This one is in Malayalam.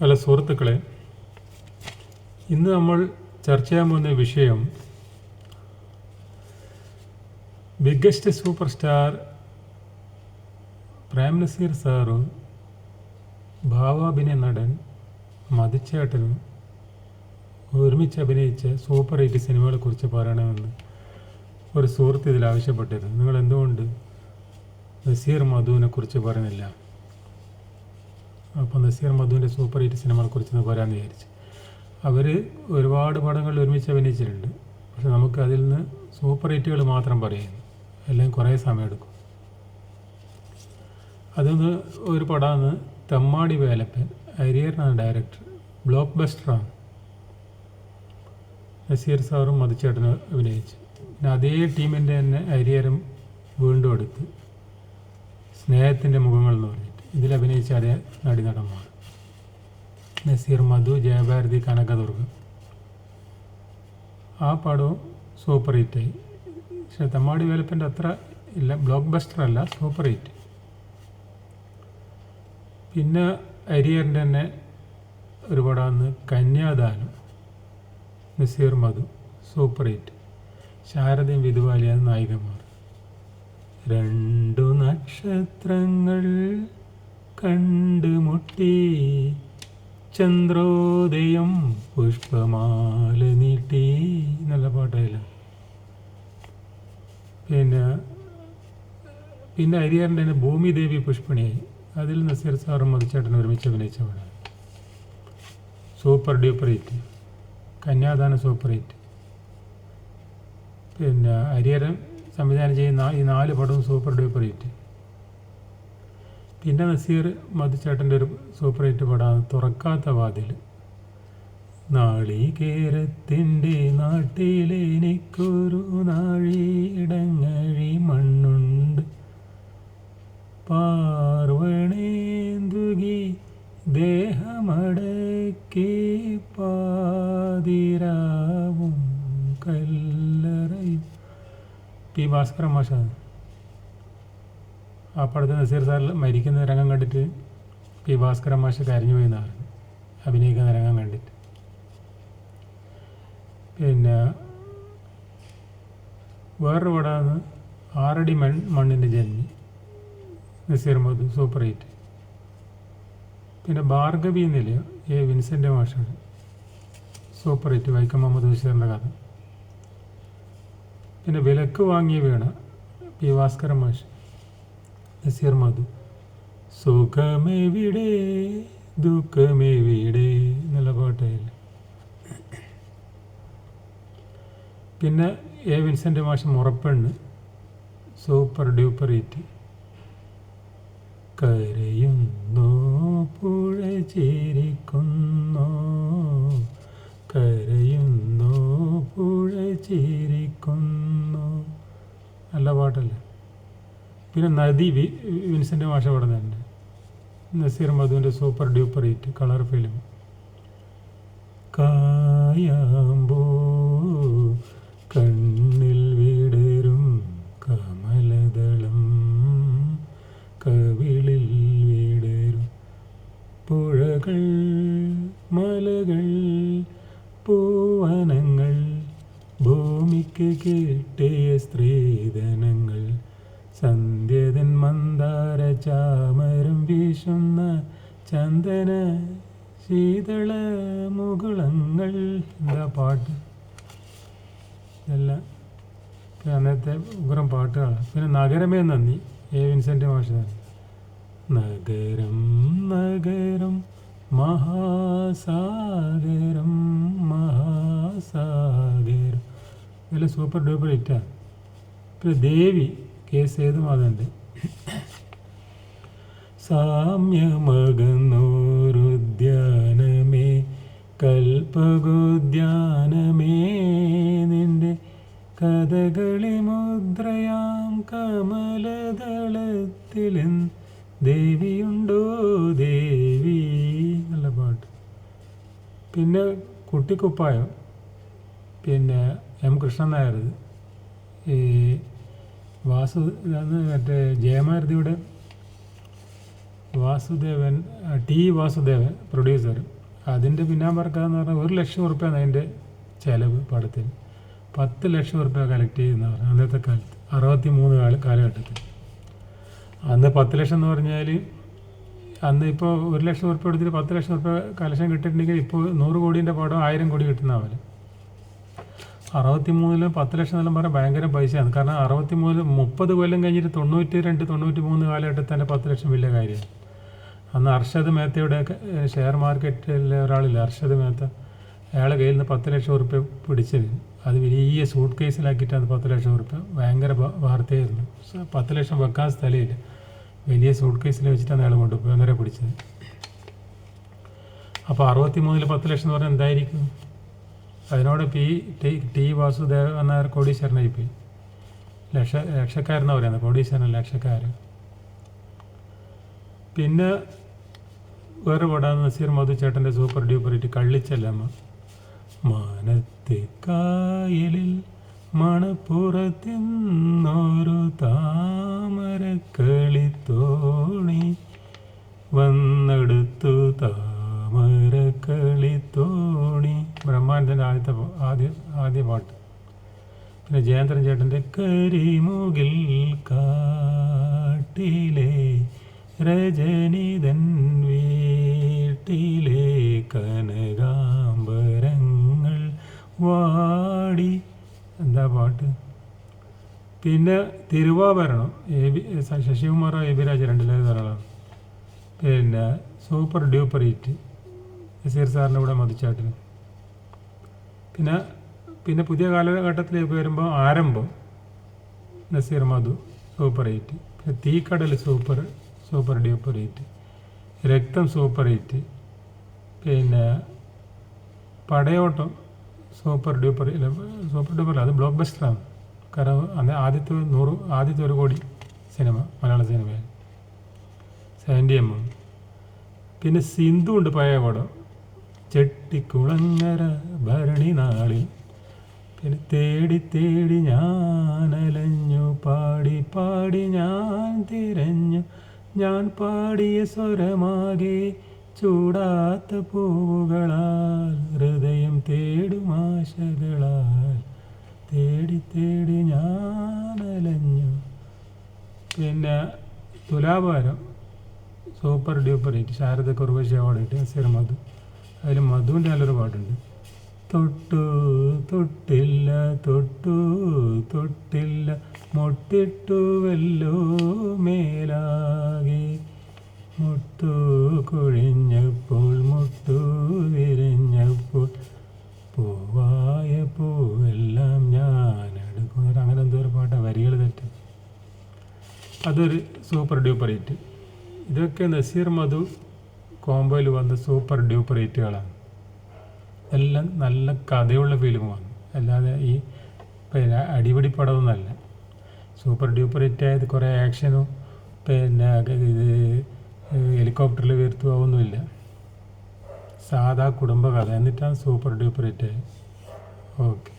ഹലോ സുഹൃത്തുക്കളെ ഇന്ന് നമ്മൾ ചർച്ച ചെയ്യാൻ പോകുന്ന വിഷയം biggest super star Prem Nazir സാറും ഭാവാഭിനയ നടൻ മതിച്ചേട്ടനും ഒരുമിച്ച് അഭിനയിച്ച സൂപ്പർ ഹിറ്റ് സിനിമകളെ കുറിച്ച് പറയണമെന്ന് ഒരു സുഹൃത്ത് ഇതിൽ ആവശ്യപ്പെട്ടിരുന്നു. നിങ്ങൾ എന്തുകൊണ്ട് നസീർ മധുവിനെ കുറിച്ച് പറയുന്നില്ല? അപ്പോൾ നസീർ മധുവിന്റെ സൂപ്പർ ഹിറ്റ് സിനിമകളെ കുറിച്ച് പറയാമെന്ന് വിചാരിച്ചു. അവർ ഒരുപാട് പടങ്ങളിൽ ഒരുമിച്ച് അഭിനയിച്ചിട്ടുണ്ട്. പക്ഷെ നമുക്ക് അതിൽ നിന്ന് സൂപ്പർ ഹിറ്റുകൾ മാത്രം പറയുന്നു അല്ലെങ്കിൽ കുറേ സമയമെടുക്കും. അതൊന്ന് ഒരു പടമാണ് തെമ്മാടി വേലപ്പൻ അരിയറിനാണ് ഡയറക്ടർ ബ്ലോക്ക് ബസ്റ്ററാണ് നസീർ സാറും മധുച്ചേട്ടനും അഭിനയിച്ചു. പിന്നെ അതേ ടീമിന്റെ തന്നെ അരിയറും വീണ്ടും എടുത്ത് സ്നേഹത്തിന്റെ മുഖങ്ങൾ എന്ന് പറഞ്ഞിട്ട് ഇതിൽ അഭിനയിച്ച അതേ നടിനടന്മാർ. നസീർ മധു ജയഭാരതി കനകദുർഗ. ആ പടവും സൂപ്പർ ഹിറ്റായി പക്ഷെ തമ്മാടി വേലപ്പന്റെ അത്ര ഇല്ല ബ്ലോക്ക് ബസ്റ്റർ അല്ല സൂപ്പർ ഹിറ്റ് പിന്നെ അരിയറിന്റെ തന്നെ ഒരു പടമാണ് കന്യാദാനം. നസീർ മധു സൂപ്പർ ഹിറ്റ് ശാരദയും വിധുവാലിയാണ് നായികമാർ. രണ്ടു നക്ഷത്രങ്ങൾ കണ്ടുമുട്ടി ചന്ദ്രോദയം പുഷ്പമാല നീട്ടി. നല്ല പാട്ടായില്ല? പിന്നെ പിന്നെ അരിയാറിന്റെ തന്നെ ഭൂമിദേവി പുഷ്പണി അതിൽ നസീർ സാറും മതിച്ചേട്ടൻ ഒരുമിച്ച് അഭിനയിച്ച പാടാണ്. Super duper hit. Kanyadana super hit. പിന്നെ അരിയരം സംവിധാനം ചെയ്യുന്ന ഈ നാല് പടവും സൂപ്പർ ഡ്യൂപ്പർ ഹിറ്റ്. പിന്നെ നസീർ മധുചേട്ടന്റെ ഒരു സൂപ്പർ ഹിറ്റ് പടമാണ് തുറക്കാത്ത വാതിൽ. നാളികേരത്തിന്റെ നാട്ടിലെനിക്കൊരു നാഴിയിടങ്ങഴി മണ്ണുണ്ട്. പാർവണേന്തുകി ദേഹമടക്കി പാതിരാവും കല്ലറയും പി ഭാസ്കരൻ ആ പടത്തിൽ നസീർ സാർ മരിക്കുന്ന രംഗം കണ്ടിട്ട് പി ഭാസ്കരൻ മാഷ് കരഞ്ഞു പോയി എന്നാണ്. അഭിനയിക്കുന്ന രംഗം കണ്ടിട്ട്. പിന്നെ വേറൊരു പടമാണ് ആറടി മൺ മണ്ണിന്റെ ജന്മി. Nazir Madhu super hit. പിന്നെ ഭാർഗവി എന്നില്ല എ വിൻസെന്റ് മാഷാണ് സൂപ്പർ ഹിറ്റ് വൈക്കം മുഹമ്മദ് ബഷീറിന്റെ കഥ. പിന്നെ വിലക്ക് വാങ്ങിയ വീണ പി ഭാസ്കരൻ മാഷ് നസീർ മധു സുഖമെവിടെ? ദുഃഖമെവിടെ? എന്നുള്ള പാട്ടായില്ല പിന്നെ എ വിൻസെന്റ് മാഷ് Murappennu. Super duper hit. Karayunnu Puzha Chirikkunnu. പിന്നെ നദി വി വിൻസെന്റ് മാഷ പാടുന്നുണ്ട് നസീർ മധുവിന്റെ super duper hit colour film. കായാമ്പോ കണ്ണിൽ വിടരും കമലദളം. കവിളിൽ വിടരും പുഴകൾ മലകൾ പൂവനങ്ങൾ. ഭൂമിക്ക് കേട്ടിയ സ്ത്രീധനങ്ങൾ സന്ധ്യതൻ മന്ദാര ചാമരം വീശുന്ന ചന്ദന ശീതള മുകുളങ്ങൾ. എന്താ പാട്ട്? ഇതെല്ലാം അന്നത്തെ ഉഗ്രം പാട്ടുകളാണ് പിന്നെ നഗരമേ നന്ദി. എ വിൻസെന്റ് മാഷ. നഗരം നഗരം മഹാസാഗരം മഹാസാഗരം. ഇതെല്ലാം സൂപ്പർ ഡൂപ്പർ ഹിറ്റാണ് പിന്നെ ദേവി. കെ സേതുമാധവന്റെ സാമ്യമകന്നോരുദ്യാനമേ കൽപ്പകോദ്യാനമേ നിന്റെ കഥകളി മുദ്രയാം കമലദളത്തിലും ദേവിയുണ്ടോ ദേവി? നല്ല പാട്ട്. പിന്നെ കുട്ടിക്കുപ്പായം. പിന്നെ എം കൃഷ്ണൻ നായർ. ഈ വാസു മറ്റേ ജയമാരുതിയുടെ വാസുദേവൻ ടി വാസുദേവൻ പ്രൊഡ്യൂസർ അതിന്റെ പിന്നാമ്പറക്കാന്ന് പറഞ്ഞാൽ ഒരു ലക്ഷം ഉറുപ്പ്യാണ് അതിന്റെ ചിലവ് പടത്തിന്. പത്ത് ലക്ഷം ഉറുപ്പ്യ കളക്ട് ചെയ്യുന്ന പറഞ്ഞു അന്നത്തെ കാലത്ത് അറുപത്തി മൂന്ന് കാല കാലഘട്ടത്തിൽ. അന്ന് പത്ത് ലക്ഷം എന്ന് പറഞ്ഞാൽ അന്ന് ഇപ്പോൾ ഒരു ലക്ഷം ഉറുപ്പ്യ എടുത്തിട്ട് പത്ത് ലക്ഷം ഉറുപ്പ്യ കലക്ഷൻ കിട്ടിയിട്ടുണ്ടെങ്കിൽ ഇപ്പോൾ നൂറ് കോടീന്റെ പടം ആയിരം കോടി കിട്ടുന്ന പോലെ. അറുപത്തി മൂന്നിൽ പത്ത് ലക്ഷം എന്നെല്ലാം പറഞ്ഞാൽ ഭയങ്കര പൈസയാണ്. കാരണം അറുപത്തി മൂന്നിൽ മുപ്പത് കൊല്ലം കഴിഞ്ഞിട്ട് തൊണ്ണൂറ്റി രണ്ട് തൊണ്ണൂറ്റി മൂന്ന് കാലഘട്ടത്തിൽ തന്നെ പത്ത് ലക്ഷം വലിയ കാര്യം. അന്ന് അർഷദ് മേത്തയുടെ ഷെയർ മാർക്കറ്റിലെ ഒരാളില്ല അർഷദ് മേത്ത. അയാളെ കയ്യിൽ നിന്ന് പത്ത് ലക്ഷം ഉറുപ്പ്യ പിടിച്ചത് അത് വലിയ സൂട്ട് കേസിലാക്കിയിട്ടാണ് പത്ത് ലക്ഷം ഉറുപ്പ്യ. ഭയങ്കര വാർത്തയായിരുന്നു. പത്ത് ലക്ഷം വെക്കാൻ സ്ഥലമില്ല. വലിയ സൂട്ട് കേസിൽ വെച്ചിട്ടാണ് അയാൾ കൊണ്ടുപോയി. അങ്ങനെ പിടിച്ചത്. അപ്പോൾ അറുപത്തി മൂന്നിൽ പത്ത് ലക്ഷം എന്ന് പറഞ്ഞാൽ എന്തായിരിക്കും? അതിനോട് പി ടി ടി വാസുദേവ എന്ന കോടീശ്വരനായി പോയി ലക്ഷ ലക്ഷക്കാരെന്ന് പറയുന്നത് കോടീശ്വരൻ ലക്ഷക്കാരൻ പിന്നെ വേറെ പടാണ് നസീർ മധുചേട്ടന്റെ സൂപ്പർ ഡ്യൂപ്പർ ഇട്ട് കള്ളിച്ചല്ലമ്മ. മാനത്തെ കായലിൽ മണപ്പുറത്തിന്നൊരു താമരക്കളിത്തോണി വന്നെടുത്തു ആദ്യ ആദ്യ പാട്ട്. പിന്നെ ജയേന്ദ്രൻ ചേട്ടന്റെ കരിമുകിൽ കാട്ടിലെ രജനിതൻ വീട്ടിലെ കനകാംബരങ്ങൾ വാടി. എന്താ പാട്ട്? പിന്നെ Thiruvabharanam. A B Sasikumar A B Raja രണ്ടിലെ ധാരാളമാണ് പിന്നെ സൂപ്പർ ഡ്യൂപ്പർ ഹിറ്റ്. നസീർ സാറിന്റെ കൂടെ മതിച്ചാട്ടിന് പിന്നെ പിന്നെ പുതിയ കാലഘട്ടത്തിലേക്ക് വരുമ്പോൾ ആരംഭം നസീർ മധു സൂപ്പർ ഹിറ്റ്. പിന്നെ Theekkadal super super duper hit. Raktham super hit. പിന്നെ Padayottam super duper super duper അത് ബ്ലോക്ക് ബസ്റ്ററാണ് കാരണം അന്ന് ആദ്യത്തെ നൂറ് ആദ്യത്തെ ഒരു കോടി സിനിമ മലയാള സിനിമയിൽ. സെവന്റി എം പിന്നെ സിന്ധു ഉണ്ട് പഴയ പടം. ചെട്ടിക്കുളങ്ങര ഭരണി നാളിൽ പിന്നെ തേടി തേടി ഞാൻ അലഞ്ഞു പാടി പാടി ഞാൻ തിരഞ്ഞു. ഞാൻ പാടിയ സ്വരമാകെ ചൂടാത്ത പൂവുകളാൽ ഹൃദയം തേടുമാശകളാൽ തേടി തേടി ഞാൻ അലഞ്ഞു പിന്നെ Thulabharam super duper hit Sarada കുർവശി award Madhu അതിൽ മധുവിന്റെ നല്ലൊരു പാട്ടുണ്ട് തൊട്ടു തൊട്ടില്ല തൊട്ടു തൊട്ടില്ല മുട്ടിട്ടു വല്ലോ മേലാകെ. മുട്ടു കൊഴിഞ്ഞപ്പോൾ മുട്ടു വിരിഞ്ഞപ്പോൾ പൂവായ പൂവെല്ലാം ഞാൻ എടുക്കും. അങ്ങനെ എന്തോ ഒരു പാട്ടാണ് വരികൾ തെറ്റ്. അതൊരു സൂപ്പർ ഡ്യൂപ്പർ ഹിറ്റ്. ഇതൊക്കെ നസീർ മധു കോംബോയിൽ വന്ന സൂപ്പർ ഡ്യൂപ്പർ ഹിറ്റുകളാണ്. എല്ലാം നല്ല കഥയുള്ള ഫിലിമാണ് അല്ലാതെ ഈ പിന്നെ അടിപിടി പടമൊന്നുമല്ല. സൂപ്പർ ഡ്യൂപ്പർ ഹിറ്റ് ആയത് കുറേ ആക്ഷനും പിന്നെ ഇത് ഹെലികോപ്റ്ററിൽ വരുത്തുക സാധാ സാധാ കുടുംബകഥ. എന്നിട്ടാണ് സൂപ്പർ ഡ്യൂപ്പർ ഹിറ്റ് ആയത് ഓക്കെ.